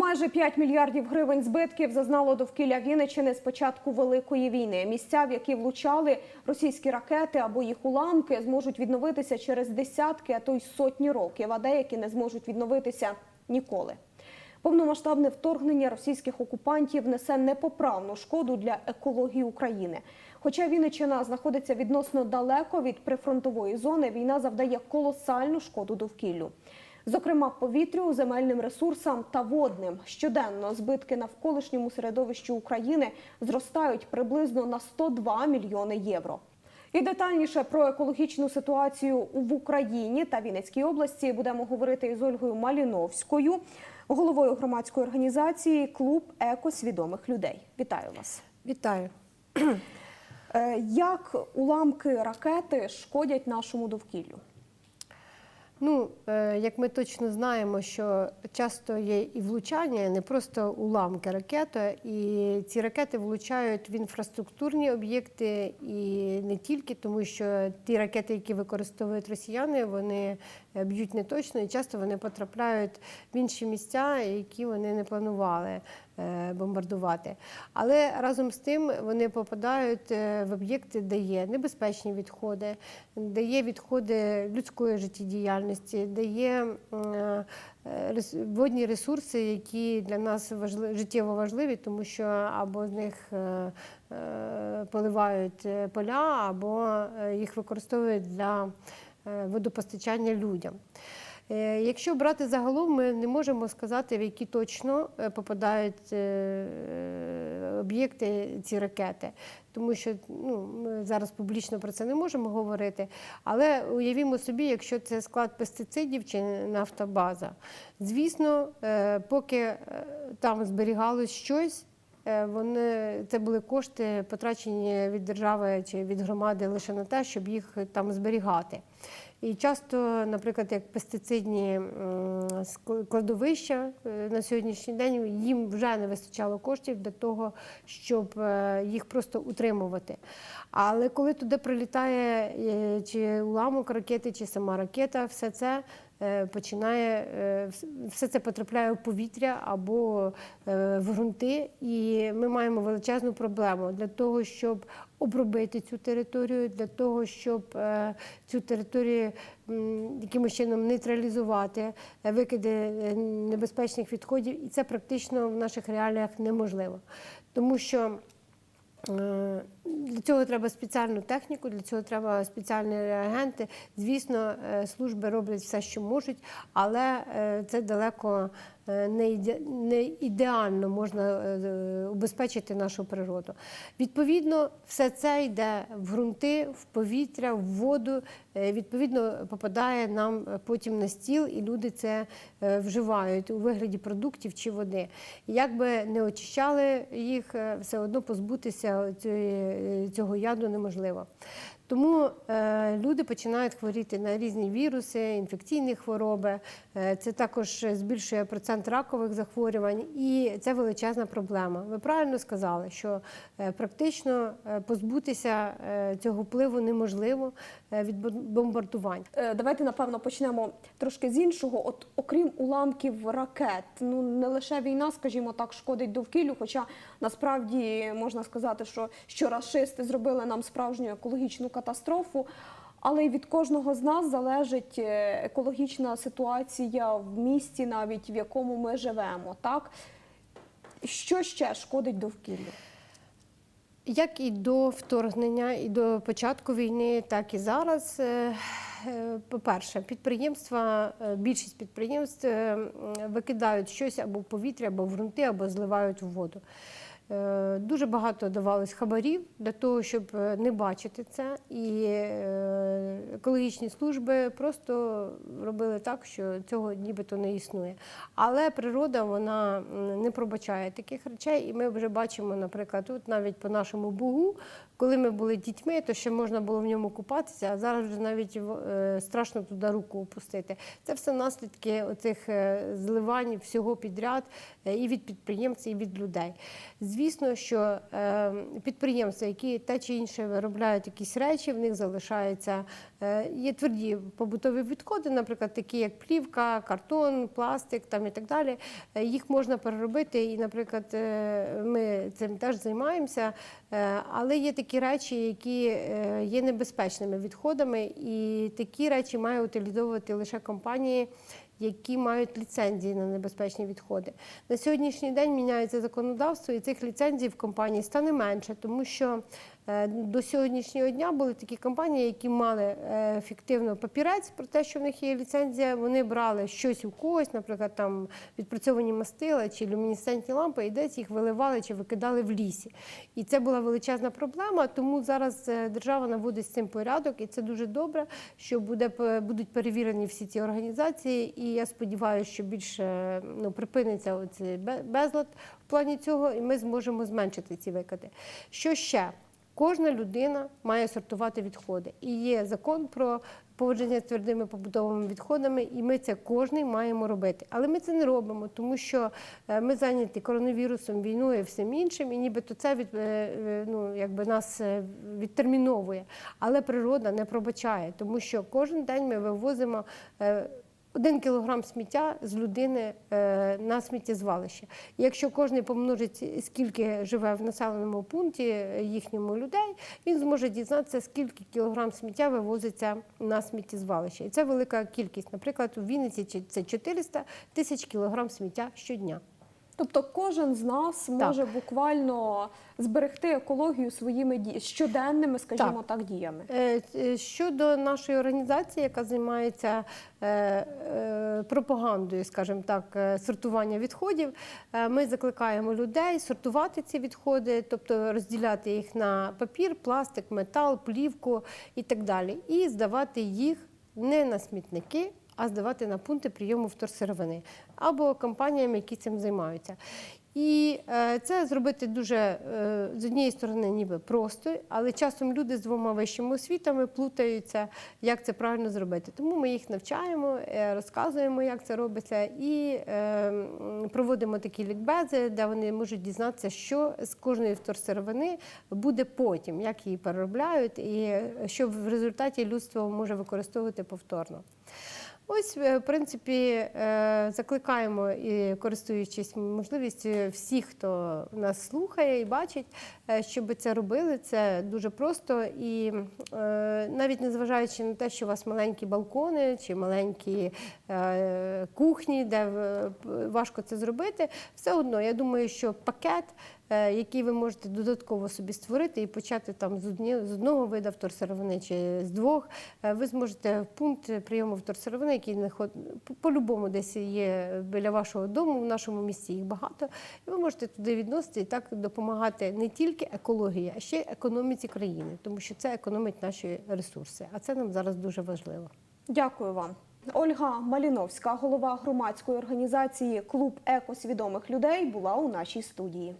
Майже 5 мільярдів гривень збитків зазнало довкілля Вінниччини з початку великої війни. Місця, в які влучали російські ракети або їх уламки, зможуть відновитися через десятки, а то й сотні років, а деякі не зможуть відновитися ніколи. Повномасштабне вторгнення російських окупантів несе непоправну шкоду для екології України. Хоча Вінниччина знаходиться відносно далеко від прифронтової зони, війна завдає колосальну шкоду довкіллю. Зокрема, повітрю, земельним ресурсам та водним. Щоденно збитки навколишньому середовищу України зростають приблизно на 102 мільйони євро. І детальніше про екологічну ситуацію в Україні та Вінницькій області будемо говорити із Ольгою Маліновською, головою громадської організації Клуб екосвідомих людей. Вітаю вас. Вітаю. Е, Як уламки ракети шкодять нашому довкіллю? Ну, е, як ми точно знаємо, що часто є і влучання, не просто уламки ракети, і ці ракети влучають в інфраструктурні об'єкти і не тільки, тому що ті ракети, які використовують росіяни, вони б'ють не точно і часто вони потрапляють в інші місця, які вони не планували е, бомбардувати. Але разом з тим вони попадають е, в об'єкти, де є небезпечні відходи, де є відходи людської життєдіяльності, де є е, водні ресурси, які для нас важли- життєво важливі, тому що або з них е, е, поливають е, поля, або е, їх використовують для е, водопостачання людям. Е, Якщо брати загалом, ми не можемо сказати, в які точно е, попадають е, об'єкти ці ракети, тому що ну, ми зараз публічно про це не можемо говорити. Але уявімо собі, якщо це склад пестицидів чи нафтобаза. Звісно, е, поки е, там зберігалось щось. Е, Вони це були кошти, потрачені від держави чи від громади лише на те, щоб їх там зберігати. І часто, наприклад, як пестицидні кладовища е, на сьогоднішній день їм вже не вистачало коштів для того, щоб е, їх просто утримувати. Але коли туди прилітає чи уламок ракети, чи сама ракета, все це починає е, все це потрапляє в повітря або е, в ґрунти, і ми маємо величезну проблему. Для того, щоб обробити цю територію, для того, щоб е, цю територію якимось чином нейтралізувати, е, викиди е, небезпечних відходів, і це практично в наших реаліях неможливо, тому що. Е, Для цього треба спеціальну техніку, для цього треба спеціальні реагенти. Звісно, е, служби роблять все, що можуть, але е, це далеко не ідеально можна е, убезпечити нашу природу. Відповідно, все це йде в ґрунти, в повітря, в воду. е, Відповідно, попадає нам е, потім на стіл, і люди це е, вживають у вигляді продуктів чи води. Як би не очищали їх, е, все одно позбутися цього яду неможливо. Тому е, люди починають хворіти на різні віруси, інфекційні хвороби. Е, це також збільшує процент ракових захворювань, і це величезна проблема. Ви правильно сказали, що е, практично позбутися цього впливу неможливо від бом- бомбардувань. Давайте напевно почнемо трошки з іншого. От окрім уламків ракет, ну не лише війна, скажімо так, шкодить довкіллю. Хоча насправді можна сказати, що, що рашисти зробили нам справжню екологічну катастрофу. Але й від кожного з нас залежить е, екологічна ситуація в місті, навіть в якому ми живемо. Так що ще шкодить довкіллю? Як і до вторгнення, і до початку війни, так і зараз. е, е, По-перше, підприємства, більшість підприємств викидають щось або в повітря, або в ґрунти, або зливають в воду. Е, Дуже багато давалось хабарів для того, щоб е, не бачити це. І е, екологічні служби просто робили так, що цього нібито не існує. Але природа вона не пробачає таких речей, і ми вже бачимо, наприклад, тут навіть по нашому бугу, коли ми були дітьми, то ще можна було в ньому купатися, а зараз вже навіть страшно туди руку опустити. Це все наслідки оцих зливань всього підряд і від підприємців, і від людей. Звісно, що е, підприємства, які те чи інше виробляють якісь речі, в них залишаються е, є тверді побутові відходи, наприклад, такі як плівка, картон, пластик там і так далі. Е, Їх можна переробити, і, наприклад, е, ми цим теж займаємося. Е, Але є такі речі, які е, є небезпечними відходами, і такі речі має утилізовувати лише компанії, які мають ліцензії на небезпечні відходи. На сьогоднішній день міняється законодавство, і цих ліцензій в компанії стане менше, тому що е, до сьогоднішнього дня були такі компанії, які мали е, фіктивно папірець про те, що в них є ліцензія. Вони брали щось у когось, наприклад, там відпрацьовані мастила чи люмінесцентні лампи, і десь їх виливали чи викидали в лісі. І це була величезна проблема. Тому зараз е, держава наводить з цим порядок, і це дуже добре, що буде будуть перевірені всі ці організації. І я сподіваюся, що більше ну припиниться оцей безлад в плані цього, і ми зможемо зменшити ці викиди. Що ще? Кожна людина має сортувати відходи. І є закон про поводження з твердими побутовими відходами, і ми це кожний маємо робити. Але ми це не робимо, тому що е, ми зайняті коронавірусом, війною і всім іншим, і нібито це від, е, е, ну, якби нас відтерміновує. Але природа не пробачає, тому що кожен день ми вивозимо. Один кілограм сміття з людини е, на сміттєзвалище. Якщо кожен помножить, скільки живе в населеному пункті е, їхньому людей, він зможе дізнатися, скільки кілограм сміття вивозиться на сміттєзвалище. І це велика кількість. Наприклад, у Вінниці це 400 тисяч кілограм сміття щодня. Тобто кожен з нас може буквально зберегти екологію своїми ді... щоденними, скажімо так, діями. Е, е, Щодо нашої організації, яка займається е, пропагандою, скажімо так, сортування відходів, ми закликаємо людей сортувати ці відходи, тобто розділяти їх на папір, пластик, метал, плівку і так далі, і здавати їх не на смітники. А здавати на пункти прийому вторсировини або компаніям, які цим займаються. І е, це зробити дуже е, з однієї сторони, ніби просто, але часом люди з двома вищими освітами плутаються, як це правильно зробити. Тому ми їх навчаємо, е, розказуємо, як це робиться, і проводимо такі лікбези, де вони можуть дізнатися, що з кожної вторсировини буде потім, як її переробляють, і що в результаті людство може використовувати повторно. Ось, е, в принципі, е, закликаємо і користуючись можливістю всіх, хто нас слухає і бачить, е, щоб це робили. Це дуже просто. І навіть незважаючи на те, що у вас маленькі балкони чи маленькі кухні, де важко це зробити, все одно я думаю, що пакет. Який ви можете додатково собі створити і почати там з одного виду вторсировини чи з двох, ви зможете в пункт прийому вторсировини, по- по-любому десь є біля вашого дому, в нашому місті їх багато. І ви можете туди відносити і так допомагати не тільки екології, а ще й економіці країни, тому що це економить наші ресурси. А це нам зараз дуже важливо. Дякую вам. Ольга Маліновська, голова громадської організації Клуб екосвідомих людей, була у нашій студії.